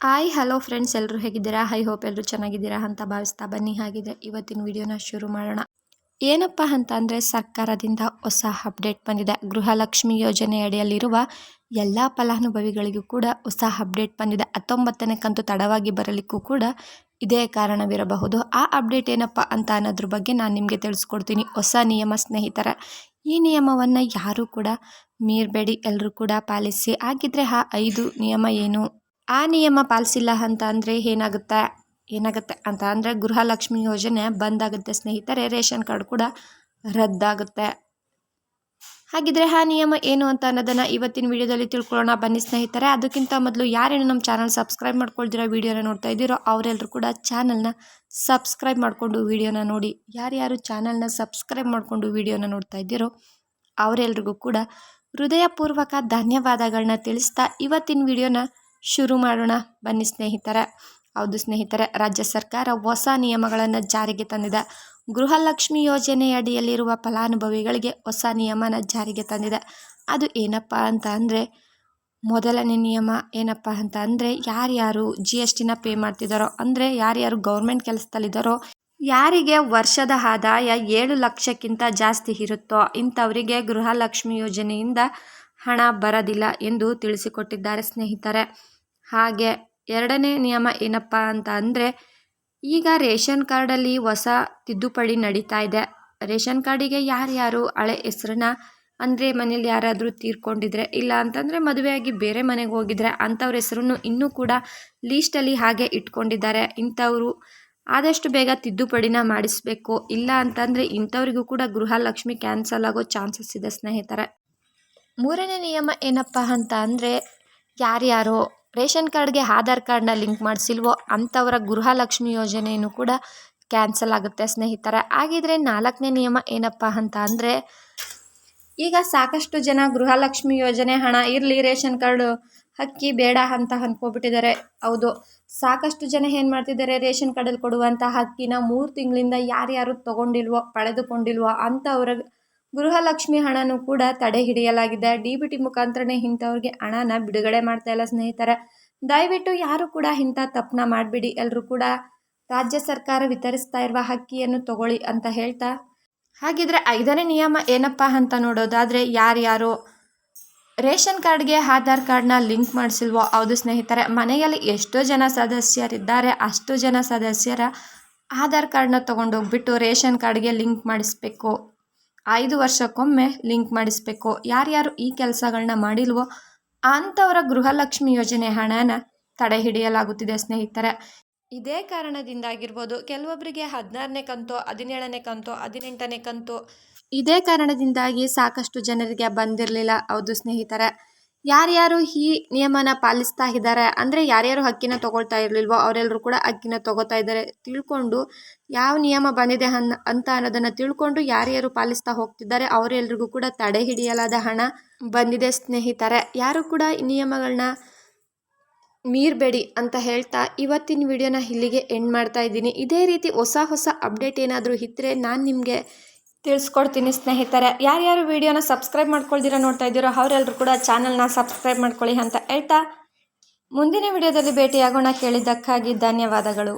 Hi hello friends ಎಲ್ಲರೂ ಹೇಗಿದ್ದೀರಾ? High hope ಎಲ್ಲರೂ ಚೆನ್ನಾಗಿದ್ದೀರಾ ಅಂತ ಭಾವಿಸ್ತಾ ಬನ್ನಿ. ಹಾಗಿದ್ರೆ ಇವತ್ತಿನ ವಿಡಿಯೋನ ಶುರು ಮಾಡೋಣ. ಏನಪ್ಪ ಅಂತ ಅಂದರೆ ಸರ್ಕಾರದಿಂದ ಹೊಸ ಅಪ್ಡೇಟ್ ಬಂದಿದೆ. ಗೃಹಲಕ್ಷ್ಮಿ ಯೋಜನೆ ಅಡಿಯಲ್ಲಿರುವ ಎಲ್ಲ ಫಲಾನುಭವಿಗಳಿಗೂ ಕೂಡ ಹೊಸ ಅಪ್ಡೇಟ್ ಬಂದಿದೆ. ಹತ್ತೊಂಬತ್ತನೇ ಕಂತು ತಡವಾಗಿ ಬರಲಿಕ್ಕೂ ಕೂಡ ಇದೇ ಕಾರಣವಿರಬಹುದು. ಆ ಅಪ್ಡೇಟ್ ಏನಪ್ಪ ಅಂತ ಅನ್ನೋದ್ರ ಬಗ್ಗೆ ನಾನು ನಿಮಗೆ ತಿಳಿಸ್ಕೊಡ್ತೀನಿ. ಹೊಸ ನಿಯಮ ಸ್ನೇಹಿತರ, ಈ ನಿಯಮವನ್ನು ಯಾರೂ ಕೂಡ ಮೀರಬೇಡಿ. ಎಲ್ಲರೂ ಕೂಡ ಪಾಲಿಸಿ. ಹಾಗಿದ್ರೆ ಆ ಐದು ನಿಯಮ ಏನು? ಆ ನಿಯಮ ಪಾಲಿಸಿಲ್ಲ ಅಂತ ಅಂದರೆ ಏನಾಗುತ್ತೆ? ಏನಾಗುತ್ತೆ ಅಂತ ಅಂದರೆ ಗೃಹಲಕ್ಷ್ಮಿ ಯೋಜನೆ ಬಂದಾಗುತ್ತೆ. ಸ್ನೇಹಿತರೆ, ರೇಷನ್ ಕಾರ್ಡ್ ಕೂಡ ರದ್ದಾಗುತ್ತೆ. ಹಾಗಿದ್ರೆ ಆ ನಿಯಮ ಏನು ಅಂತ ಅನ್ನೋದನ್ನು ಇವತ್ತಿನ ವಿಡಿಯೋದಲ್ಲಿ ತಿಳ್ಕೊಳ್ಳೋಣ. ಬನ್ನಿ ಸ್ನೇಹಿತರೆ, ಅದಕ್ಕಿಂತ ಮೊದಲು ಯಾರೇನು ನಮ್ಮ ಚಾನಲ್ ಸಬ್ಸ್ಕ್ರೈಬ್ ಮಾಡ್ಕೊಳ್ದಿರೋ ವಿಡಿಯೋನ ನೋಡ್ತಾ ಇದ್ದೀರೋ ಅವರೆಲ್ಲರೂ ಕೂಡ ಚಾನಲ್ನ ಸಬ್ಸ್ಕ್ರೈಬ್ ಮಾಡಿಕೊಂಡು ವಿಡಿಯೋನ ನೋಡಿ. ಯಾರ್ಯಾರು ಚಾನಲ್ನ ಸಬ್ಸ್ಕ್ರೈಬ್ ಮಾಡಿಕೊಂಡು ವಿಡಿಯೋನ ನೋಡ್ತಾ ಇದ್ದೀರೋ ಅವರೆಲ್ರಿಗೂ ಕೂಡ ಹೃದಯಪೂರ್ವಕ ಧನ್ಯವಾದಗಳನ್ನ ತಿಳಿಸ್ತಾ ಇವತ್ತಿನ ವಿಡಿಯೋನ ಶುರು ಮಾಡೋಣ. ಬನ್ನಿ ಸ್ನೇಹಿತರೆ. ಹೌದು ಸ್ನೇಹಿತರೆ, ರಾಜ್ಯ ಸರ್ಕಾರ ಹೊಸ ನಿಯಮಗಳನ್ನು ಜಾರಿಗೆ ತಂದಿದೆ. ಗೃಹಲಕ್ಷ್ಮಿ ಯೋಜನೆಯಡಿಯಲ್ಲಿರುವ ಫಲಾನುಭವಿಗಳಿಗೆ ಹೊಸ ನಿಯಮನ ಜಾರಿಗೆ ತಂದಿದೆ. ಅದು ಏನಪ್ಪ ಅಂತ ಅಂದರೆ, ಮೊದಲನೇ ನಿಯಮ ಏನಪ್ಪ ಅಂತ ಅಂದರೆ, ಯಾರ್ಯಾರು ಜಿ ಎಸ್ ಟಿನ ಪೇ ಮಾಡ್ತಿದ್ದಾರೋ ಅಂದರೆ ಯಾರ್ಯಾರು ಗೌರ್ಮೆಂಟ್ ಕೆಲಸದಲ್ಲಿದ್ದಾರೋ ಯಾರಿಗೆ ವರ್ಷದ ಆದಾಯ ಏಳು ಲಕ್ಷಕ್ಕಿಂತ ಜಾಸ್ತಿ ಇರುತ್ತೋ, ಇಂಥವರಿಗೆ ಗೃಹಲಕ್ಷ್ಮಿ ಯೋಜನೆಯಿಂದ ಹಣ ಬರೋದಿಲ್ಲ ಎಂದು ತಿಳಿಸಿಕೊಟ್ಟಿದ್ದಾರೆ ಸ್ನೇಹಿತರೆ. ಹಾಗೆ ಎರಡನೇ ನಿಯಮ ಏನಪ್ಪ ಅಂತ ಅಂದರೆ, ಈಗ ರೇಷನ್ ಕಾರ್ಡಲ್ಲಿ ಹೊಸ ತಿದ್ದುಪಡಿ ನಡೀತಾ ಇದೆ. ರೇಷನ್ ಕಾರ್ಡಿಗೆ ಯಾರ್ಯಾರು ಹಳೆ ಹೆಸ್ರನ್ನ ಅಂದರೆ ಮನೇಲಿ ಯಾರಾದರೂ ತೀರ್ಕೊಂಡಿದ್ರೆ, ಇಲ್ಲ ಅಂತಂದರೆ ಮದುವೆಯಾಗಿ ಬೇರೆ ಮನೆಗೆ ಹೋಗಿದ್ರೆ ಅಂಥವ್ರ ಹೆಸರನ್ನು ಇನ್ನೂ ಕೂಡ ಲೀಸ್ಟಲ್ಲಿ ಹಾಗೆ ಇಟ್ಕೊಂಡಿದ್ದಾರೆ. ಇಂಥವರು ಆದಷ್ಟು ಬೇಗ ತಿದ್ದುಪಡಿನ ಮಾಡಿಸ್ಬೇಕು. ಇಲ್ಲ ಅಂತಂದರೆ ಇಂಥವ್ರಿಗೂ ಕೂಡ ಗೃಹಲಕ್ಷ್ಮಿ ಕ್ಯಾನ್ಸಲ್ ಆಗೋ ಚಾನ್ಸಸ್ ಇದೆ ಸ್ನೇಹಿತರೆ. ಮೂರನೇ ನಿಯಮ ಏನಪ್ಪ ಅಂತ ಅಂದರೆ, ಯಾರ್ಯಾರು ರೇಷನ್ ಕಾರ್ಡ್ಗೆ ಆಧಾರ್ ಕಾರ್ಡ್ನ ಲಿಂಕ್ ಮಾಡಿಸಿಲ್ವೋ ಅಂಥವರ ಗೃಹಲಕ್ಷ್ಮಿ ಯೋಜನೆಯನ್ನು ಕೂಡ ಕ್ಯಾನ್ಸಲ್ ಆಗುತ್ತೆ ಸ್ನೇಹಿತರೆ. ಹಾಗಿದ್ರೆ ನಾಲ್ಕನೇ ನಿಯಮ ಏನಪ್ಪ ಅಂತ ಅಂದರೆ, ಈಗ ಸಾಕಷ್ಟು ಜನ ಗೃಹಲಕ್ಷ್ಮಿ ಯೋಜನೆ ಹಣ ಇರಲಿ, ರೇಷನ್ ಕಾರ್ಡು ಹಕ್ಕಿ ಬೇಡ ಅಂತ ಅಂದ್ಕೊಬಿಟ್ಟಿದ್ದಾರೆ ಹೌದು, ಸಾಕಷ್ಟು ಜನ ಏನು ಮಾಡ್ತಿದ್ದಾರೆ, ರೇಷನ್ ಕಾರ್ಡಲ್ಲಿ ಕೊಡುವಂಥ ಹಕ್ಕಿನ ಮೂರು ತಿಂಗಳಿಂದ ಯಾರ್ಯಾರು ತೊಗೊಂಡಿಲ್ವೋ, ಪಡೆದುಕೊಂಡಿಲ್ವೋ ಅಂಥವ್ರ ಗೃಹಲಕ್ಷ್ಮಿ ಹಣನೂ ಕೂಡ ತಡೆ ಹಿಡಿಯಲಾಗಿದೆ. ಡಿ ಬಿ ಟಿ ಮುಖಾಂತರನೇ ಇಂಥವ್ರಿಗೆ ಹಣನ ಬಿಡುಗಡೆ ಮಾಡ್ತಾ ಇಲ್ಲ ಸ್ನೇಹಿತರೆ. ದಯವಿಟ್ಟು ಯಾರು ಕೂಡ ಇಂಥ ತಪ್ಪನ್ನ ಮಾಡಬೇಡಿ. ಎಲ್ಲರೂ ಕೂಡ ರಾಜ್ಯ ಸರ್ಕಾರ ವಿತರಿಸ್ತಾ ಇರುವ ಹಕ್ಕಿಯನ್ನು ತಗೊಳ್ಳಿ ಅಂತ ಹೇಳ್ತಾ. ಹಾಗಿದ್ರೆ ಐದನೇ ನಿಯಮ ಏನಪ್ಪ ಅಂತ ನೋಡೋದಾದರೆ ಯಾರ್ಯಾರು ರೇಷನ್ ಕಾರ್ಡ್ಗೆ ಆಧಾರ್ ಕಾರ್ಡ್ನ ಲಿಂಕ್ ಮಾಡಿಸಿಲ್ವೋ ಹೌದು ಸ್ನೇಹಿತರೆ. ಮನೆಯಲ್ಲಿ ಎಷ್ಟೋ ಜನ ಸದಸ್ಯರಿದ್ದಾರೆ. ಅಷ್ಟು ಜನ ಸದಸ್ಯರ ಆಧಾರ್ ಕಾರ್ಡ್ನ ತೊಗೊಂಡೋಗ್ಬಿಟ್ಟು ರೇಷನ್ ಕಾರ್ಡ್ಗೆ ಲಿಂಕ್ ಮಾಡಿಸ್ಬೇಕು. ಐದು ವರ್ಷಕ್ಕೊಮ್ಮೆ ಲಿಂಕ್ ಮಾಡಿಸ್ಬೇಕು. ಯಾರ್ಯಾರು ಈ ಕೆಲಸಗಳನ್ನ ಮಾಡಿಲ್ವೋ ಅಂಥವರ ಗೃಹಲಕ್ಷ್ಮಿ ಯೋಜನೆ ಹಣನ ತಡೆ ಹಿಡಿಯಲಾಗುತ್ತಿದೆ ಸ್ನೇಹಿತರೆ. ಇದೇ ಕಾರಣದಿಂದಾಗಿರ್ಬೋದು ಕೆಲವೊಬ್ಬರಿಗೆ ಹದಿನಾರನೇ ಕಂತು, ಹದಿನೇಳನೇ ಕಂತು, ಹದಿನೆಂಟನೇ ಕಂತು. ಇದೇ ಕಾರಣದಿಂದಾಗಿ ಸಾಕಷ್ಟು ಜನರಿಗೆ ಬಂದಿರಲಿಲ್ಲ. ಹೌದು ಸ್ನೇಹಿತರೆ. ಯಾರ್ಯಾರು ಈ ನಿಯಮನ ಪಾಲಿಸ್ತಾ ಇದ್ದಾರೆ, ಅಂದರೆ ಯಾರ್ಯಾರು ಅಕ್ಕಿನ ತೊಗೊಳ್ತಾ ಇರಲಿಲ್ವೋ ಅವರೆಲ್ಲರೂ ಕೂಡ ಅಕ್ಕಿನ ತೊಗೋತಾ ಇದ್ದಾರೆ ತಿಳ್ಕೊಂಡು ಯಾವ ನಿಯಮ ಬಂದಿದೆ ಅನ್, ಅಂತ ಅನ್ನೋದನ್ನು ತಿಳ್ಕೊಂಡು ಯಾರ್ಯಾರು ಪಾಲಿಸ್ತಾ ಹೋಗ್ತಿದ್ದಾರೆ ಅವರೆಲ್ರಿಗೂ ಕೂಡ ತಡೆ ಹಿಡಿಯಲಾದ ಹಣ ಬಂದಿದೆ ಸ್ನೇಹಿತರೆ. ಯಾರು ಕೂಡ ಈ ನಿಯಮಗಳನ್ನ ಮೀರಬೇಡಿ ಅಂತ ಹೇಳ್ತಾ ಇವತ್ತಿನ ವಿಡಿಯೋನ ಇಲ್ಲಿಗೆ ಎಂಡ್ ಮಾಡ್ತಾ ಇದ್ದೀನಿ. ಇದೇ ರೀತಿ ಹೊಸ ಹೊಸ ಅಪ್ಡೇಟ್ ಏನಾದರೂ ಇದ್ದರೆ ನಾನು ನಿಮಗೆ ತಿಳಿಸ್ಕೊಡ್ತೀನಿ ಸ್ನೇಹಿತರೆ. ಯಾರ್ಯಾರು ವಿಡಿಯೋನ ಸಬ್ಸ್ಕ್ರೈಬ್ ಮಾಡ್ಕೊಳ್ದಿರ ನೋಡ್ತಾ ಇದ್ದೀರೋ ಅವರೆಲ್ಲರೂ ಕೂಡ ಚಾನಲ್ನ ಸಬ್ಸ್ಕ್ರೈಬ್ ಮಾಡ್ಕೊಳ್ಳಿ ಅಂತ ಹೇಳ್ತಾ ಮುಂದಿನ ವಿಡಿಯೋದಲ್ಲಿ ಭೇಟಿಯಾಗೋಣ ಕೇಳಿದ್ದಕ್ಕಾಗಿ ಧನ್ಯವಾದಗಳು.